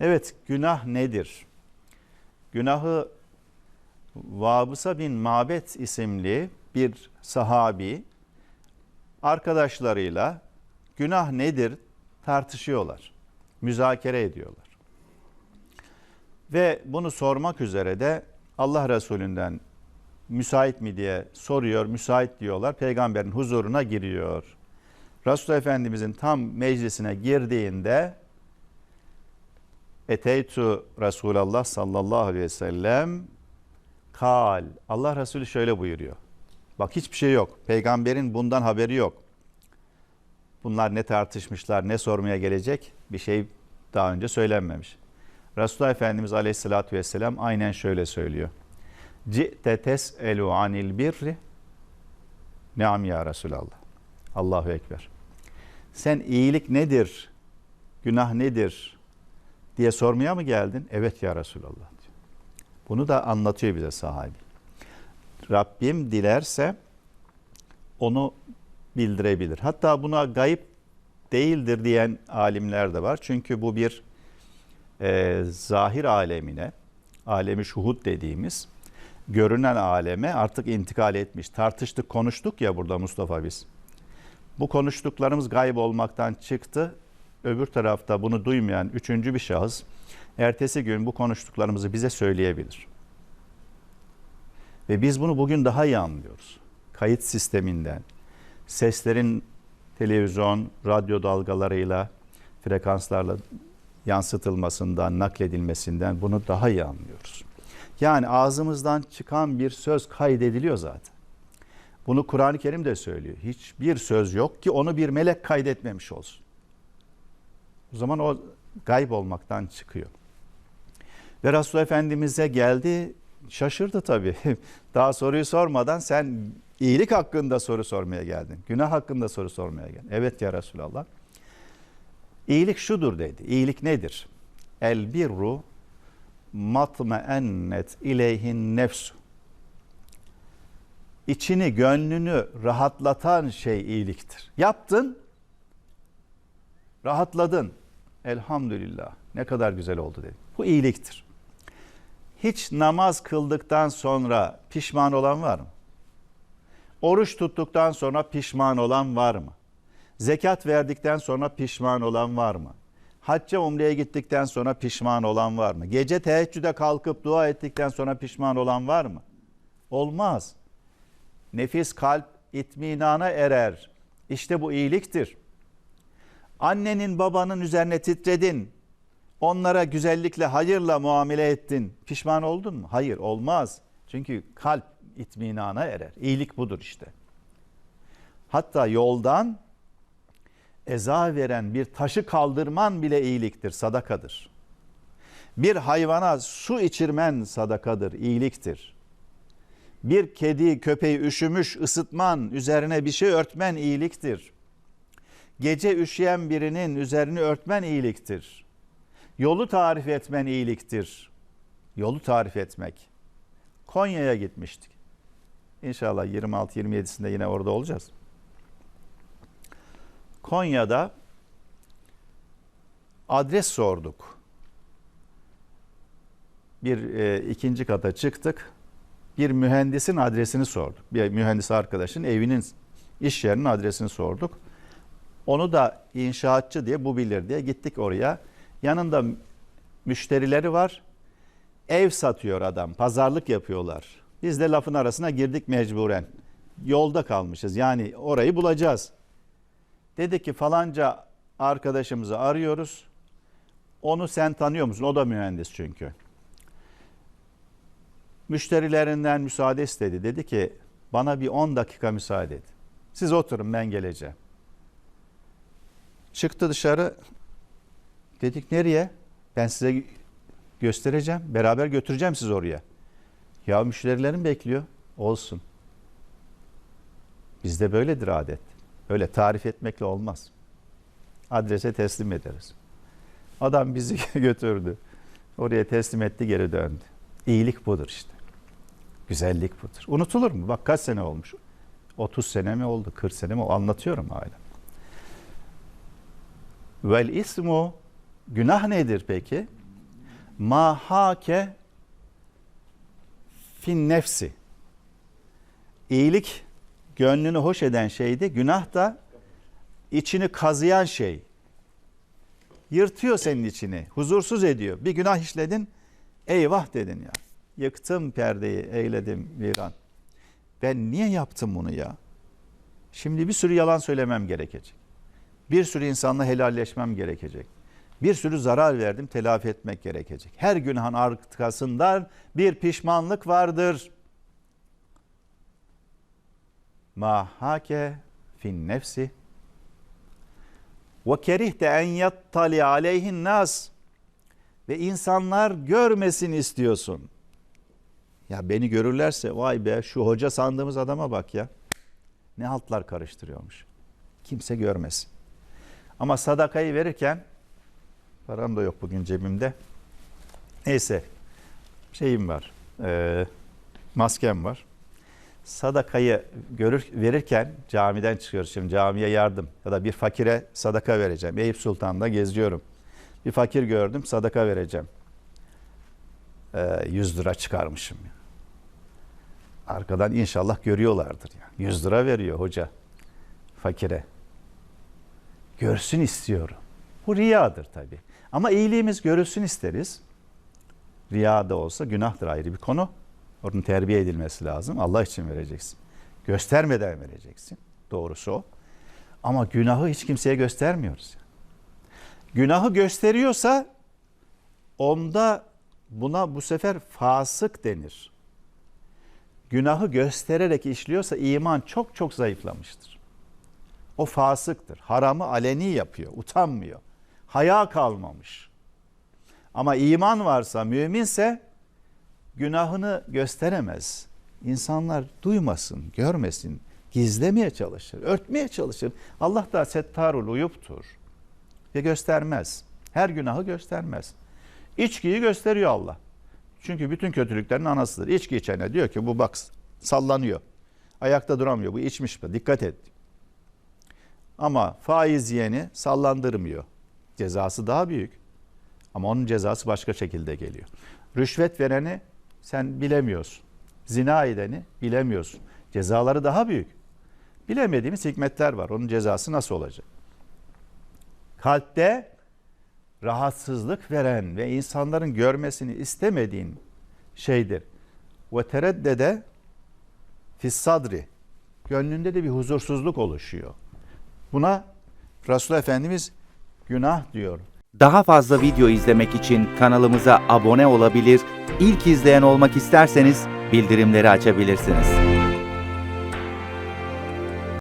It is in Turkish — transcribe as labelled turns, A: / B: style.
A: Evet, günah nedir? Günahı Vabısa bin Mabet isimli bir sahabi arkadaşlarıyla günah nedir tartışıyorlar. Müzakere ediyorlar. Ve bunu sormak üzere de Allah Resulü'nden müsait mi diye soruyor. Müsait diyorlar. Peygamberin huzuruna giriyor. Resulullah Efendimizin tam meclisine girdiğinde Eteytu Resulallah sallallahu aleyhi ve sellem kal. Allah Resulü şöyle buyuruyor. Bak hiçbir şey yok. Peygamberin bundan haberi yok. Bunlar ne tartışmışlar, ne sormaya gelecek bir şey daha önce söylenmemiş. Resulullah Efendimiz Aleyhisselatü Vesselam aynen şöyle söylüyor. Ci'te tes'elu anil birri Neam ya Resulallah. Allahu Ekber. Sen iyilik nedir, günah nedir diye sormaya mı geldin? Evet ya Resulallah diyor. Bunu da anlatıyor bize sahabi. Rabbim dilerse onu bildirebilir. Hatta buna gayip değildir diyen alimler de var. Çünkü bu bir e, zahir alemine, alemi şuhud dediğimiz görünen aleme artık intikal etmiş. Tartıştık, konuştuk ya burada Mustafa biz. Bu konuştuklarımız gayb olmaktan çıktı. Öbür tarafta bunu duymayan üçüncü bir şahıs ertesi gün bu konuştuklarımızı bize söyleyebilir. Ve biz bunu bugün daha iyi anlıyoruz. Kayıt sisteminden, seslerin televizyon, radyo dalgalarıyla, frekanslarla yansıtılmasından, nakledilmesinden bunu daha iyi anlıyoruz. Yani ağzımızdan çıkan bir söz kaydediliyor zaten. Bunu Kur'an-ı Kerim de söylüyor. Hiçbir söz yok ki onu bir melek kaydetmemiş olsun. O zaman o gayb olmaktan çıkıyor. Ve Resulullah Efendimiz'e geldi, şaşırdı tabii. Daha soruyu sormadan sen iyilik hakkında soru sormaya geldin. Günah hakkında soru sormaya geldin. Evet ya Resulallah. İyilik şudur dedi. İyilik nedir? El birru matmeennet ileyhin nefsu. İçini, gönlünü rahatlatan şey iyiliktir. Yaptın, rahatladın. Elhamdülillah. Ne kadar güzel oldu dedi. Bu iyiliktir. Hiç namaz kıldıktan sonra pişman olan var mı? Oruç tuttuktan sonra pişman olan var mı? Zekat verdikten sonra pişman olan var mı? Hacca umreye gittikten sonra pişman olan var mı? Gece teheccüde kalkıp dua ettikten sonra pişman olan var mı? Olmaz. Nefis kalp itminana erer. İşte bu iyiliktir. Annenin babanın üzerine titredin. Onlara güzellikle, hayırla muamele ettin. Pişman oldun mu? Hayır, olmaz. Çünkü kalp itminana erer. İyilik budur işte. Hatta yoldan eza veren bir taşı kaldırman bile iyiliktir, sadakadır. Bir hayvana su içirmen sadakadır, iyiliktir. Bir kedi, köpeği üşümüş ısıtman, üzerine bir şey örtmen iyiliktir. Gece üşüyen birinin üzerini örtmen iyiliktir. Yolu tarif etmen iyiliktir. Yolu tarif etmek. Konya'ya gitmiştik. İnşallah 26-27'sinde yine orada olacağız. Konya'da adres sorduk. Bir e, ikinci kata çıktık. Bir mühendisin adresini sorduk. Bir mühendis arkadaşın evinin iş yerinin adresini sorduk. Onu da inşaatçı diye bu bilir diye gittik oraya. Yanında müşterileri var. Ev satıyor adam. Pazarlık yapıyorlar. Biz de lafın arasına girdik mecburen. Yolda kalmışız. Yani orayı bulacağız. Dedi ki falanca arkadaşımızı arıyoruz. Onu sen tanıyor musun? O da mühendis çünkü. Müşterilerinden müsaade istedi. Dedi ki bana bir 10 dakika müsaade edin. Siz oturun ben geleceğim. Çıktı dışarı. Dedik nereye? Ben size göstereceğim. Beraber götüreceğim sizi oraya. Ya müşterilerim bekliyor. Olsun. Bizde böyledir adet. Öyle tarif etmekle olmaz. Adrese teslim ederiz. Adam bizi götürdü. Oraya teslim etti geri döndü. İyilik budur işte. Güzellik budur. Unutulur mu? Bak kaç sene olmuş. 30 sene mi oldu? 40 sene mi? Anlatıyorum hala. Vel ismu günah nedir peki? Mahake fin nefsi. İyilik gönlünü hoş eden şeydi. Günah da içini kazıyan şey. Yırtıyor senin içini. Huzursuz ediyor. Bir günah işledin. Eyvah dedin ya. Yıktım perdeyi, eyledim viran. Ben niye yaptım bunu ya? Şimdi bir sürü yalan söylemem gerekecek. Bir sürü insanla helalleşmem gerekecek. Bir sürü zarar verdim, telafi etmek gerekecek. Her günahın arkasında bir pişmanlık vardır. Mahake fin nefsi ve kerihte en yattali aleyhin nas ve insanlar görmesin istiyorsun. Ya beni görürlerse vay be şu hoca sandığımız adama bak ya. Ne haltlar karıştırıyormuş. Kimse görmesin. Ama sadakayı verirken param da yok bugün cebimde. Neyse şeyim var. E, maskem var. Sadakayı görür, verirken camiden çıkıyoruz şimdi camiye yardım ya da bir fakire sadaka vereceğim. Eyüp Sultan'da geziyorum. Bir fakir gördüm sadaka vereceğim. E, 100 lira çıkarmışım. Arkadan inşallah görüyorlardır. Yani. 100 lira veriyor hoca fakire. Görsün istiyorum. Bu riyadır tabii. Ama iyiliğimiz görülsün isteriz. Riya da olsa günahtır ayrı bir konu. Onun terbiye edilmesi lazım. Allah için vereceksin. Göstermeden vereceksin. Doğrusu o. Ama günahı hiç kimseye göstermiyoruz. Günahı gösteriyorsa onda buna bu sefer fasık denir. Günahı göstererek işliyorsa iman çok çok zayıflamıştır. O fasıktır. Haramı aleni yapıyor, utanmıyor. Haya kalmamış. Ama iman varsa, müminse günahını gösteremez. İnsanlar duymasın, görmesin, gizlemeye çalışır, örtmeye çalışır. Allah da settarul uyuptur ve göstermez. Her günahı göstermez. İçkiyi gösteriyor Allah. Çünkü bütün kötülüklerin anasıdır. İçki içene diyor ki bu bak sallanıyor. Ayakta duramıyor. Bu içmiş mi? Dikkat et. Ama faiz yiyeni sallandırmıyor. Cezası daha büyük. Ama onun cezası başka şekilde geliyor. Rüşvet vereni sen bilemiyorsun. Zina edeni bilemiyorsun. Cezaları daha büyük. Bilemediğimiz hikmetler var. Onun cezası nasıl olacak? Kalpte rahatsızlık veren ve insanların görmesini istemediğin şeydir. Ve tereddede fis. Gönlünde de bir huzursuzluk oluşuyor. Buna Resul Efendimiz günah diyor.
B: Daha fazla video izlemek için kanalımıza abone olabilir, ilk izleyen olmak isterseniz bildirimleri açabilirsiniz.